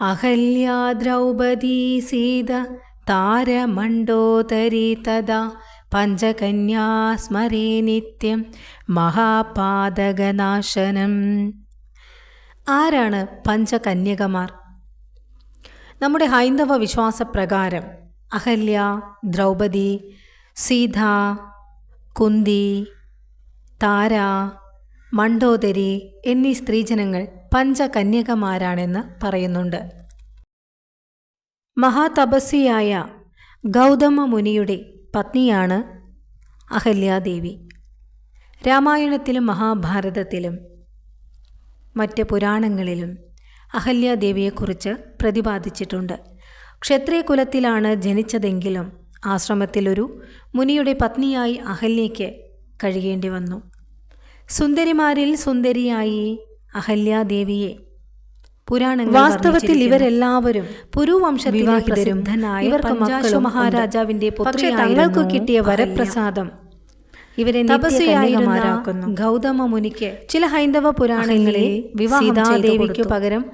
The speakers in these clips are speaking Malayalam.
അഹല്യാ ദ്രൗപദീ സീത താരമണ്ഡോദരി തഥാ പഞ്ചകന്യാ സ്മരേ നിത്യം മഹാപാതകനാശനം. ആരാണ് പഞ്ചകന്യകമാർ? നമ്മുടെ ഹൈന്ദവ വിശ്വാസപ്രകാരം അഹല്യ ദ്രൗപദി സീത കുന്തി താര മണ്ഡോദരി എന്നീ സ്ത്രീജനങ്ങൾ പഞ്ചകന്യകമാരാണെന്ന് പറയുന്നുണ്ട്. മഹാതപസ്വിയായ ഗൗതമ മുനിയുടെ പത്നിയാണ് അഹല്യാദേവി. രാമായണത്തിലും മഹാഭാരതത്തിലും മറ്റ് പുരാണങ്ങളിലും അഹല്യാദേവിയെക്കുറിച്ച് പ്രതിപാദിച്ചിട്ടുണ്ട്. ക്ഷത്രിയ കുലത്തിലാണ് ജനിച്ചതെങ്കിലും ആശ്രമത്തിലൊരു മുനിയുടെ പത്നിയായി അഹല്യയ്ക്ക് കഴിയേണ്ടി വന്നു. സുന്ദരിമാരിൽ സുന്ദരിയായി അഹല്യാദേവിയെ. പുരാണങ്ങൾ വാസ്തവത്തിൽ ഇവരെല്ലാവരും പുരുവംശവിവാഹിതരും ഇവർക്ക് മക്കളും മഹാരാജാവിന്റെ പക്ഷേ തങ്ങൾക്ക് കിട്ടിയ വരപ്രസാദം ഇവരെ തപസ്യായിരുന്നു ഗൗതമ മുനിക്ക് ചില ഹൈന്ദവ പുരാണങ്ങളിൽ സീതാദേവിക്കു പകരം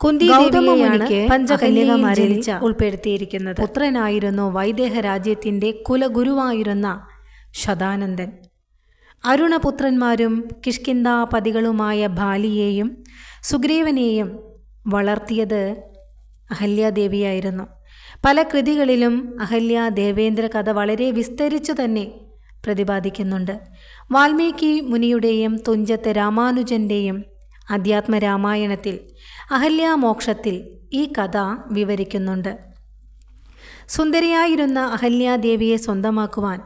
കുന്തി ഗൗതമമുനിക്ക് പഞ്ചകന്യകമാരിൽ ഉൾപ്പെടുത്തിയിരിക്കുന്നത്. പുത്രനായിരുന്നു വൈദേഹ രാജ്യത്തിന്റെ കുലഗുരുവായിരുന്ന ശതാനന്ദൻ. അരുണപുത്രന്മാരും കിഷ്കിന്താപതികളുമായ ബാലിയെയും സുഗ്രീവനെയും വളർത്തിയത് അഹല്യാദേവിയായിരുന്നു. പല കൃതികളിലും അഹല്യ ദേവേന്ദ്ര കഥ വളരെ വിസ്തരിച്ചു തന്നെ പ്രതിപാദിക്കുന്നുണ്ട്. വാൽമീകി മുനിയുടെയും തുഞ്ചത്ത് രാമാനുജന്റെയും അധ്യാത്മരാമായണത്തിൽ അഹല്യാമോക്ഷത്തിൽ ഈ കഥ വിവരിക്കുന്നുണ്ട്. സുന്ദരിയായിരുന്ന അഹല്യാദേവിയെ സ്വന്തമാക്കുവാൻ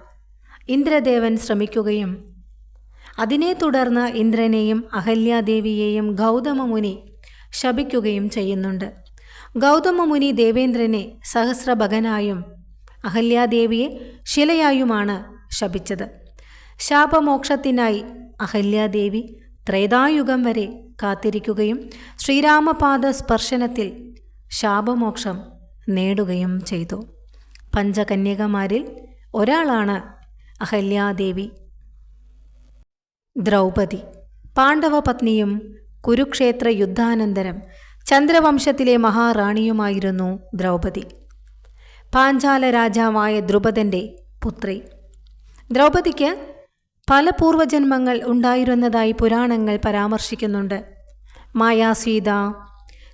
ഇന്ദ്രദേവൻ ശ്രമിക്കുകയും അതിനെ തുടർന്ന് ഇന്ദ്രനെയും അഹല്യാദേവിയെയും ഗൗതമമുനി ശപിക്കുകയും ചെയ്യുന്നുണ്ട്. ഗൗതമമുനി ദേവേന്ദ്രനെ സഹസ്രഭകനായും അഹല്യാദേവിയെ ശിലയായുമാണ് ശപിച്ചത്. ശാപമോക്ഷത്തിനായി അഹല്യാദേവി ത്രേതായുഗം വരെ കാത്തിരിക്കുകയും ശ്രീരാമപാദ സ്പർശനത്തിൽ ശാപമോക്ഷം നേടുകയും ചെയ്തു. പഞ്ചകന്യകമാരിൽ ഒരാളാണ് അഹല്യാദേവി. ദ്രൗപദി. പാണ്ഡവപത്നിയും കുരുക്ഷേത്ര യുദ്ധാനന്തരം ചന്ദ്രവംശത്തിലെ മഹാറാണിയുമായിരുന്നു ദ്രൗപദി. പാഞ്ചാല രാജാവായ ദ്രുപദന്റെ പുത്രി. ദ്രൗപദിക്ക് പല പൂർവജന്മങ്ങൾ ഉണ്ടായിരുന്നതായി പുരാണങ്ങൾ പരാമർശിക്കുന്നുണ്ട്. മായാസീത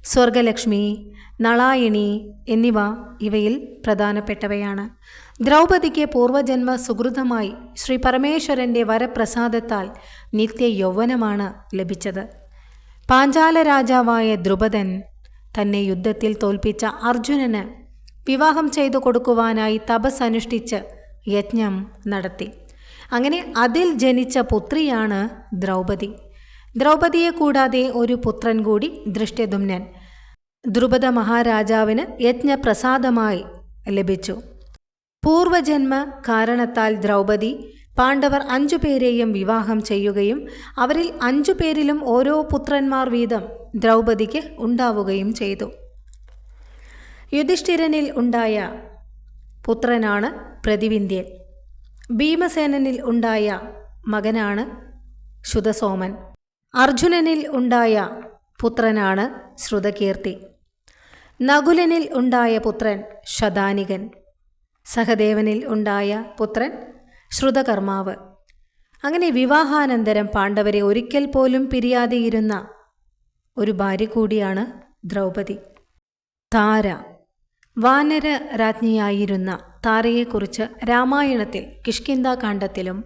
സ്വർഗലക്ഷ്മി നളായണി എന്നിവ ഇവയിൽ പ്രധാനപ്പെട്ടവയാണ്. ദ്രൗപദിക്ക് പൂർവജന്മ സുഹൃതമായി ശ്രീ പരമേശ്വരന്റെ വരപ്രസാദത്താൽ നിത്യ യൗവനമാണ് ലഭിച്ചത്. പാഞ്ചാല രാജാവായ ദ്രുപദൻ തന്നെ യുദ്ധത്തിൽ തോൽപ്പിച്ച അർജുനന് വിവാഹം ചെയ്തു കൊടുക്കുവാനായി തപസ് അനുഷ്ഠിച്ച് യജ്ഞം നടത്തി. അങ്ങനെ അതിൽ ജനിച്ച പുത്രിയാണ് ദ്രൗപദി. ദ്രൗപദിയെ കൂടാതെ ഒരു പുത്രൻ കൂടി ദൃഷ്ടദുമ്നൻ ദ്രുപദ മഹാരാജാവിന് യജ്ഞപ്രസാദമായി ലഭിച്ചു. പൂർവജന്മ കാരണത്താൽ ദ്രൗപദി പാണ്ഡവർ അഞ്ചു പേരെയും വിവാഹം ചെയ്യുകയും അവരിൽ അഞ്ചു പേരിലും ഓരോ പുത്രന്മാർ വീതം ദ്രൗപദിക്ക് ഉണ്ടാവുകയും ചെയ്തു. യുധിഷ്ഠിരനിൽ ഉണ്ടായ പുത്രനാണ് പ്രതിവിന്ധ്യൻ. ഭീമസേനനിൽ ഉണ്ടായ മകനാണ് ശുതസോമൻ അർജുനനിൽ ഉണ്ടായ പുത്രനാണ് ശ്രുതകീർത്തി. നകുലനിൽ ഉണ്ടായ പുത്രൻ ശതാനികൻ. സഹദേവനിൽ ഉണ്ടായ പുത്രൻ ശ്രുതകർമാവ്. അങ്ങനെ വിവാഹാനന്തരം പാണ്ഡവരെ ഒരിക്കൽ പോലും പിരിയാതെയിരുന്ന ഒരു ഭാര്യ കൂടിയാണ് ദ്രൗപദി. താര വാനര രാജ്ഞിയായിരുന്ന താരയെക്കുറിച്ച് രാമായണത്തിൽ കിഷ്കിന്താകാന്ഡത്തിലും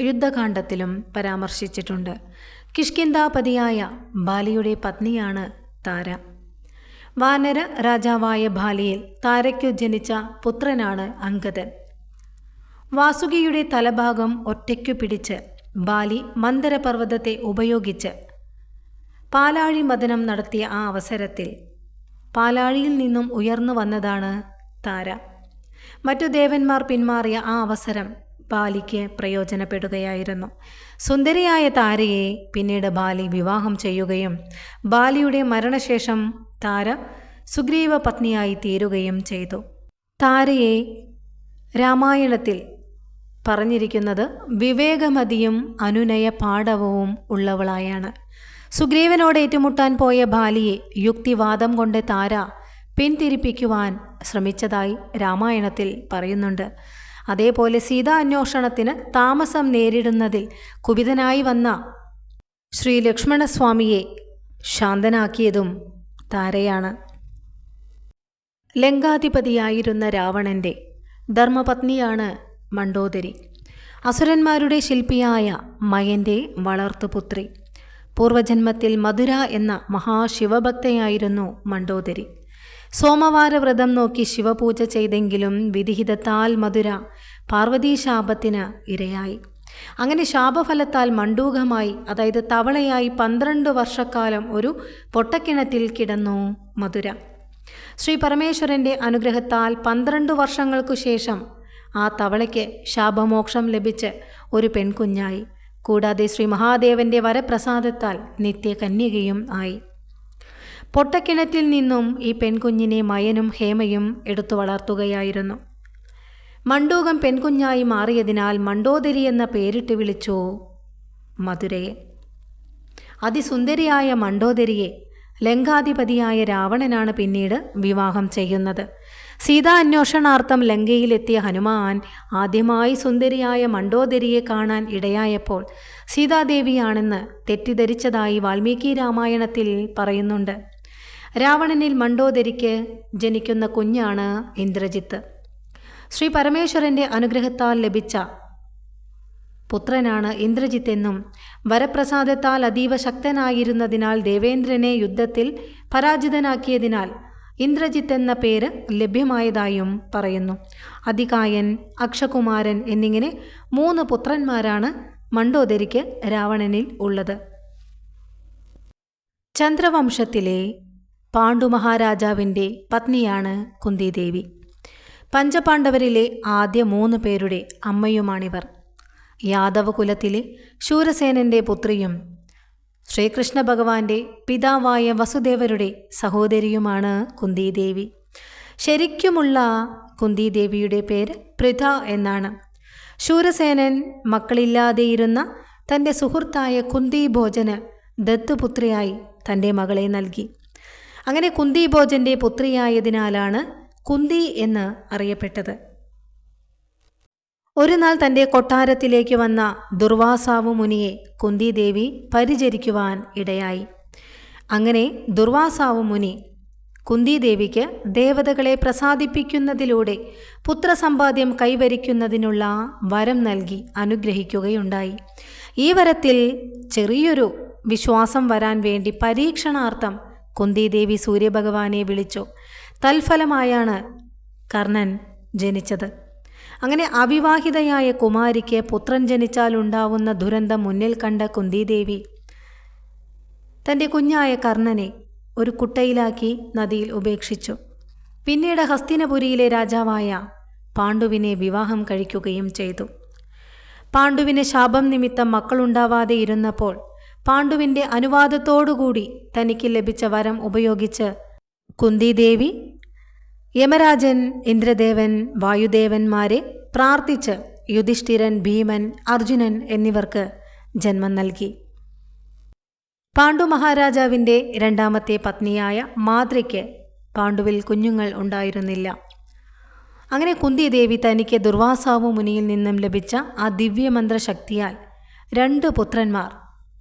യുദ്ധകാന്ഡത്തിലും പരാമർശിച്ചിട്ടുണ്ട്. കിഷ്കിന്താപതിയായ ബാലിയുടെ പത്നിയാണ് താര. വാനര രാജാവായ ബാലിയിൽ താരയ്ക്കു ജനിച്ച പുത്രനാണ് അങ്കദൻ വാസുകിയുടെ തലഭാഗം ഒറ്റയ്ക്കു പിടിച്ച് ബാലി മന്ദരപർവതത്തെ ഉപയോഗിച്ച് പാലാഴി മദനം നടത്തിയ ആ അവസരത്തിൽ പാലാഴിയിൽ നിന്നും ഉയർന്നു വന്നതാണ് താര. മറ്റു ദേവന്മാർ പിന്മാറിയ ആ അവസരം ബാലിക്ക് പ്രയോജനപ്പെടുകയായിരുന്നു. സുന്ദരിയായ താരയെ പിന്നീട് ബാലി വിവാഹം ചെയ്യുകയും ബാലിയുടെ മരണശേഷം താര സുഗ്രീവ പത്നിയായി തീരുകയും ചെയ്തു. താരയെ രാമായണത്തിൽ പറഞ്ഞിരിക്കുന്നത് വിവേകമതിയും അനുനയ പാഠവും ഉള്ളവളായാണ്. സുഗ്രീവനോട് ഏറ്റുമുട്ടാൻ പോയ ബാലിയെ യുക്തിവാദം കൊണ്ട് താര പിന്തിരിപ്പിക്കുവാൻ ശ്രമിച്ചതായി രാമായണത്തിൽ പറയുന്നുണ്ട്. അതേപോലെ സീതാ അന്വേഷണത്തിന് താമസം നേരിടുന്നതിൽ കുപിതനായി വന്ന ശ്രീ ലക്ഷ്മണസ്വാമിയെ ശാന്തനാക്കിയതും താരയാണ്. ലങ്കാധിപതിയായിരുന്ന രാവണന്റെ ധർമ്മപത്നിയാണ് മണ്ടോദരി അസുരന്മാരുടെ ശില്പിയായ മയന്റെ വളർത്തുപുത്രി. പൂർവജന്മത്തിൽ മധുര എന്ന മഹാശിവഭക്തയായിരുന്നു മണ്ടോദരി സോമവാര വ്രതം നോക്കി ശിവപൂജ ചെയ്തെങ്കിലും വിധിഹിതത്താൽ മധുര പാർവതീ ശാപത്തിന് ഇരയായി. അങ്ങനെ ശാപഫലത്താൽ മണ്ടൂകമായി അതായത് തവളയായി പന്ത്രണ്ട് വർഷക്കാലം ഒരു പൊട്ടക്കിണറ്റിൽ കിടന്നു മധുര. ശ്രീ പരമേശ്വരന്റെ അനുഗ്രഹത്താൽ പന്ത്രണ്ട് വർഷങ്ങൾക്കു ശേഷം ആ തവളയ്ക്ക് ശാപമോക്ഷം ലഭിച്ച് ഒരു പെൺകുഞ്ഞായി. കൂടാതെ ശ്രീ മഹാദേവന്റെ വരപ്രസാദത്താൽ നിത്യകന്യകയും ആയി. പൊട്ടക്കിണറ്റിൽ നിന്നും ഈ പെൺകുഞ്ഞിനെ മയനും ഹേമയും എടുത്തു വളർത്തുകയായിരുന്നു. മണ്ടൂകം പെൺകുഞ്ഞായി മാറിയതിനാൽ മണ്ടോദരി എന്ന പേരിട്ട് വിളിച്ചു മധുരയെ അതിസുന്ദരിയായ മണ്ടോദരിയെ ലങ്കാധിപതിയായ രാവണനാണ് പിന്നീട് വിവാഹം ചെയ്യുന്നത്. സീതാ അന്വേഷണാർത്ഥം ലങ്കയിലെത്തിയ ഹനുമാൻ ആദ്യമായി സുന്ദരിയായ മണ്ടോദരിയെ കാണാൻ ഇടയായപ്പോൾ സീതാദേവിയാണെന്ന് തെറ്റിദ്ധരിച്ചതായി വാൽമീകി രാമായണത്തിൽ പറയുന്നുണ്ട്. രാവണനിൽ മണ്ടോദരിക്ക് ജനിക്കുന്ന കുഞ്ഞാണ് ഇന്ദ്രജിത്ത്. ശ്രീ പരമേശ്വരന്റെ അനുഗ്രഹത്താൽ ലഭിച്ച പുത്രനാണ് ഇന്ദ്രജിത്തെന്നും വരപ്രസാദത്താൽ അതീവ ശക്തനായിരുന്നതിനാൽ ദേവേന്ദ്രനെ യുദ്ധത്തിൽ പരാജിതനാക്കിയതിനാൽ ഇന്ദ്രജിത്ത് എന്ന പേര് ലഭ്യമായതായും പറയുന്നു. അതികായൻ അക്ഷകുമാരൻ എന്നിങ്ങനെ മൂന്ന് പുത്രന്മാരാണ് മണ്ടോദരിക്ക് രാവണനിൽ ഉള്ളത്. ചന്ദ്രവംശത്തിലെ പാണ്ഡുമഹാരാജാവിന്റെ പത്നിയാണ് കുന്തിദേവി. പഞ്ചപാണ്ഡവരിലെ ആദ്യ മൂന്ന് പേരുടെ അമ്മയുമാണിവർ. യാദവ കുലത്തിലെ ശൂരസേനന്റെ പുത്രിയും ശ്രീകൃഷ്ണ ഭഗവാന്റെ പിതാവായ വസുദേവരുടെ സഹോദരിയുമാണ് കുന്തിദേവി. ശരിക്കുമുള്ള കുന്തിദേവിയുടെ പേര് പൃഥ എന്നാണ്. ശൂരസേനൻ മക്കളില്ലാതെയിരുന്ന തന്റെ സുഹൃത്തായ കുന്തി ഭോജന് ദത്തുപുത്രിയായി തന്റെ മകളെ നൽകി. അങ്ങനെ കുന്തി ഭോജന്റെ പുത്രിയായതിനാലാണ് കുന്തി എന്ന് അറിയപ്പെട്ടത്. ഒരു നാൾ തന്റെ കൊട്ടാരത്തിലേക്ക് വന്ന ദുർവാസാവു മുനിയെ കുന്തിദേവി പരിചരിക്കുവാൻ ഇടയായി. അങ്ങനെ ദുർവാസാവു മുനി കുന്തിദേവിക്ക് ദേവതകളെ പ്രസാദിപ്പിക്കുന്നതിലൂടെ പുത്രസമ്പാദ്യം കൈവരിക്കുന്നതിനുള്ള വരം നൽകി അനുഗ്രഹിക്കുകയുണ്ടായി. ഈ വരത്തിൽ ചെറിയൊരു വിശ്വാസം വരാൻ വേണ്ടി പരീക്ഷണാർത്ഥം കുന്തിദേവി സൂര്യഭഗവാനെ വിളിച്ചു. തൽഫലമായാണ് കർണൻ ജനിച്ചത്. അങ്ങനെ അവിവാഹിതയായ കുമാരിക്ക് പുത്രൻ ജനിച്ചാൽ ഉണ്ടാവുന്ന ദുരന്തം മുന്നിൽ കണ്ട കുന്തിദേവി തന്റെ കുഞ്ഞായ കർണനെ ഒരു കുട്ടയിലാക്കി നദിയിൽ ഉപേക്ഷിച്ചു. പിന്നീട് ഹസ്തിനപുരിയിലെ രാജാവായ പാണ്ഡുവിനെ വിവാഹം കഴിക്കുകയും ചെയ്തു. പാണ്ഡുവിന് ശാപം നിമിത്തം മക്കളുണ്ടാവാതെ ഇരുന്നപ്പോൾ പാണ്ഡുവിന്റെ അനുവാദത്തോടുകൂടി തനിക്ക് ലഭിച്ച വരം ഉപയോഗിച്ച് കുന്തിദേവി യമരാജൻ ഇന്ദ്രദേവൻ വായുദേവന്മാരെ പ്രാർത്ഥിച്ച് യുധിഷ്ഠിരൻ ഭീമൻ അർജുനൻ എന്നിവർക്ക് ജന്മം നൽകി. പാണ്ഡു മഹാരാജാവിന്റെ രണ്ടാമത്തെ പത്നിയായ മാതൃയ്ക്ക് പാണ്ഡുവിൽ കുഞ്ഞുങ്ങൾ ഉണ്ടായിരുന്നില്ല. അങ്ങനെ കുന്തിദേവി തനിക്ക് ദുർവാസാവു മുനിയിൽ നിന്നും ലഭിച്ച ആ ദിവ്യമന്ത്രശക്തിയാൽ രണ്ട് പുത്രന്മാർ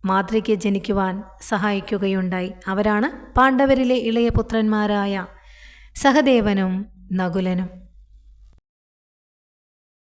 മാതൃയ്ക്ക് ജനിക്കുവാൻ സഹായിക്കുകയുണ്ടായി. അവരാണ് പാണ്ഡവരിലെ ഇളയ പുത്രന്മാരായ സഹദേവനും നകുലനും